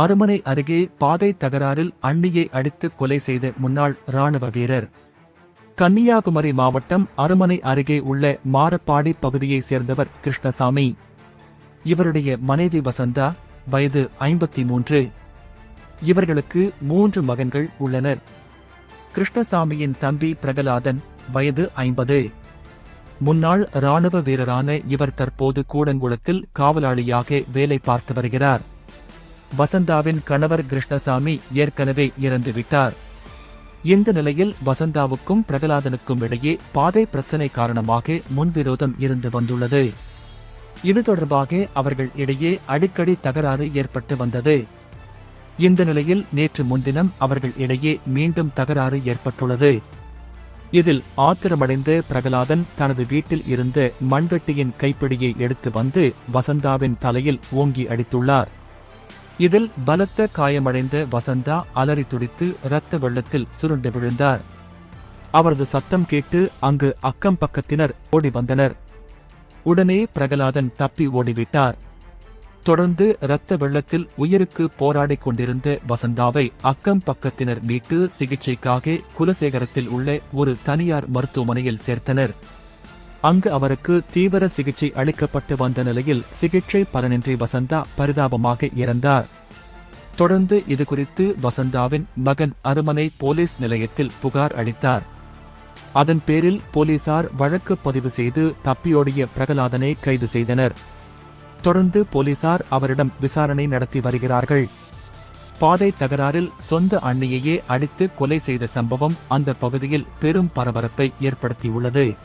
அருமனை அருகே பாதை தகராறில் அண்ணியை அடித்து கொலை செய்த முன்னாள் ராணுவ வீரர். கன்னியாகுமரி மாவட்டம் அருமனை அருகே உள்ள மாரப்பாடி பகுதியைச் சேர்ந்தவர் கிருஷ்ணசாமி. இவருடைய மனைவி வசந்தா வயது ஐம்பத்தி மூன்று இவர்களுக்கு மூன்று மகன்கள் உள்ளனர். கிருஷ்ணசாமியின் தம்பி பிரகலாதன் வயது ஐம்பது. முன்னாள் ராணுவ வீரரான இவர் தற்போது கூடங்குளத்தில் காவலாளியாக வேலை பார்த்து வருகிறார். வசந்தாவின் கணவர் கிருஷ்ணசாமி ஏற்கனவே இறந்துவிட்டார். இந்த நிலையில் வசந்தாவுக்கும் பிரகலாதனுக்கும் இடையே பாதை பிரச்சனை காரணமாக முன்விரோதம் இருந்து வந்துள்ளது. இது தொடர்பாக அவர்கள் இடையே அடிக்கடி தகராறு ஏற்பட்டு வந்தது. இந்த நிலையில் நேற்று முன்தினம் அவர்கள் இடையே மீண்டும் தகராறு ஏற்பட்டுள்ளது. இதில் ஆத்திரமடைந்த பிரகலாதன் தனது வீட்டில் இருந்த மண்வெட்டியின் கைப்பிடியை எடுத்து வந்து வசந்தாவின் தலையில் ஓங்கி அடித்துள்ளார். இதில் பலத்த காயமடைந்த வசந்தா அலறி துடித்து இரத்த வெள்ளத்தில் சுருண்டு விழுந்தார். அவரது சத்தம் கேட்டு அங்கு அக்கம் பக்கத்தினர் ஓடி வந்தனர். உடனே பிரகலாதன் தப்பி ஓடிவிட்டார். தொடர்ந்து இரத்த வெள்ளத்தில் உயிருக்கு போராடிக் கொண்டிருந்த வசந்தாவை அக்கம் பக்கத்தினர் மீட்டு சிகிச்சைக்காக குலசேகரத்தில் உள்ள ஒரு தனியார் மருத்துவமனையில் சேர்த்தனர். அங்கு அவருக்கு தீவிர சிகிச்சை அளிக்கப்பட்டு வந்த நிலையில் சிகிச்சை பலனின்றி வசந்தா பரிதாபமாக இறந்தார். தொடர்ந்து இதுகுறித்து வசந்தாவின் மகன் அருமனை போலீஸ் நிலையத்தில் புகார் அளித்தார். அதன் பேரில் போலீசார் வழக்கு பதிவு செய்து தப்பியோடிய பிரகலாதனை கைது செய்தனர். தொடர்ந்து போலீசார் அவரிடம் விசாரணை நடத்தி வருகிறார்கள். பாதை தகராறில் சொந்த அண்ணியையே அடித்து கொலை செய்த சம்பவம் அந்த பகுதியில் பெரும் பரபரப்பை ஏற்படுத்தியுள்ளது.